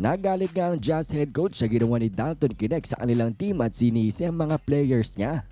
Nagalit nga ang Jazz head coach sa ginawa ni Dalton Kinect sa kanilang team at sinisi ang mga players niya.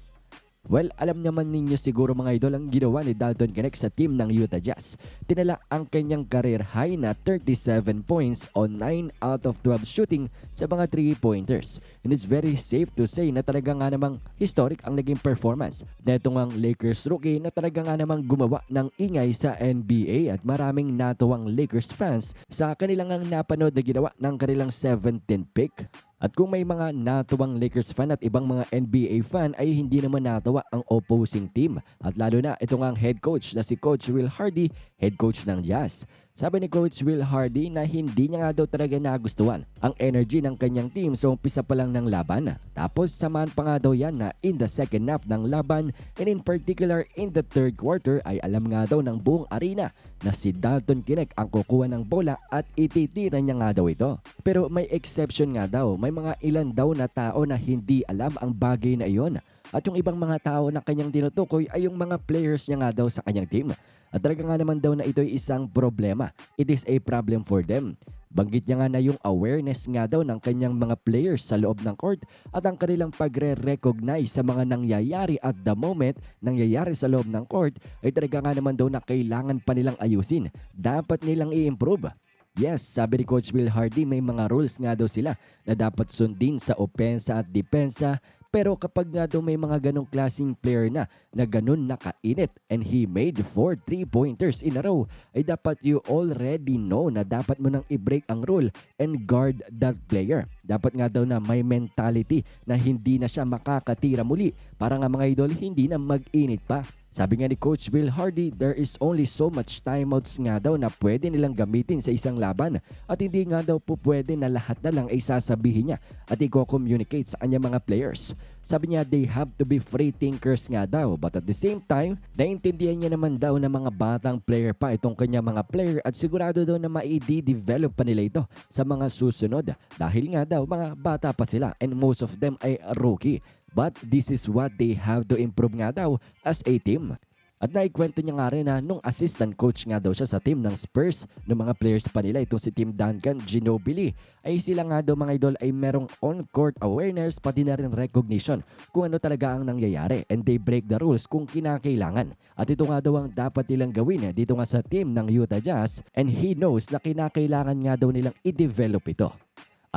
Well, alam naman ninyo siguro mga idol ang ginawa ni Dalton Kinect sa team ng Utah Jazz. Tinala ang kanyang career high na 37 points on 9 out of 12 shooting sa mga 3-pointers. And it's very safe to say na talaga nga namang historic ang naging performance. Neto ang Lakers rookie na talaga nga namang gumawa ng ingay sa NBA at maraming natuwang Lakers fans sa kanilang ang napanood na ginawa ng kanilang 17th pick. At kung may mga natuwang Lakers fan at ibang mga NBA fan ay hindi naman natuwa ang opposing team. At lalo na ito nga ang head coach na si Coach Will Hardy, head coach ng Jazz. Sabi ni Coach Will Hardy na hindi niya nga daw talaga nagustuhan ang energy ng kanyang team sa umpisa pa lang ng laban. Tapos samahan pa nga daw yan na in the second half ng laban and in particular in the third quarter ay alam nga daw ng buong arena na si Dalton Kinect ang kukuha ng bola at ititira niya nga daw ito. Pero may exception nga daw, may mga ilan daw na tao na hindi alam ang bagay na iyon. At yung ibang mga tao na kanyang tinutukoy ay yung mga players niya nga daw sa kanyang team. At talaga nga naman daw na ito ay isang problema. It is a problem for them. Banggit niya nga na yung awareness nga daw ng kanyang mga players sa loob ng court at ang kanilang pagre-recognize sa mga nangyayari at the moment nangyayari sa loob ng court ay talaga nga naman daw na kailangan pa nilang ayusin. Dapat nilang i-improve. Yes, sabi ni Coach Will Hardy may mga rules nga daw sila na dapat sundin sa opensa at depensa pero kapag nga daw may mga ganong klaseng player na na ganun nakainit and he made 4 3-pointers in a row ay dapat you already know na dapat mo nang i-break ang rule and guard that player. Dapat nga daw na may mentality na hindi na siya makakatira muli para nga mga idol hindi na mag-init pa. Sabi nga ni Coach Will Hardy, there is only so much timeouts nga daw na pwede nilang gamitin sa isang laban at hindi nga daw po pwede na lahat na lang ay sasabihin niya at i-communicate sa kanyang mga players. Sabi niya they have to be free thinkers nga daw but at the same time, naintindihan niya naman daw na mga batang player pa itong kanyang mga player at sigurado daw na maidi-develop pa nila ito sa mga susunod dahil nga daw mga bata pa sila and most of them ay rookie. But this is what they have to improve nga daw as a team. At naikwento niya nga rin na nung assistant coach nga daw siya sa team ng Spurs ng mga players pa nila itong si Tim Duncan Ginobili ay sila nga daw mga idol ay merong on-court awareness pati na rin recognition kung ano talaga ang nangyayari and they break the rules kung kinakailangan. At ito nga daw ang dapat nilang gawin dito nga sa team ng Utah Jazz and he knows na kinakailangan nga daw nilang i-develop ito.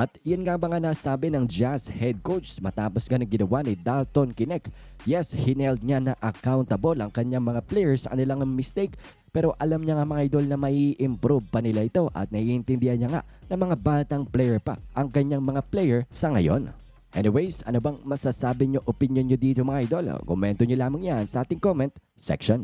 At yan nga nga nasabi ng Jazz head coach matapos nga ng ginawa ni Dalton Kinect. Yes, hineld niya na accountable ang kanyang mga players sa kanilang mistake pero alam niya nga mga idol na may improve pa nila ito at naiintindihan niya nga na mga batang player pa ang kanyang mga player sa ngayon. Anyways, ano bang masasabi nyo, opinion nyo dito mga idol? Komento nyo lamang yan sa ating comment section.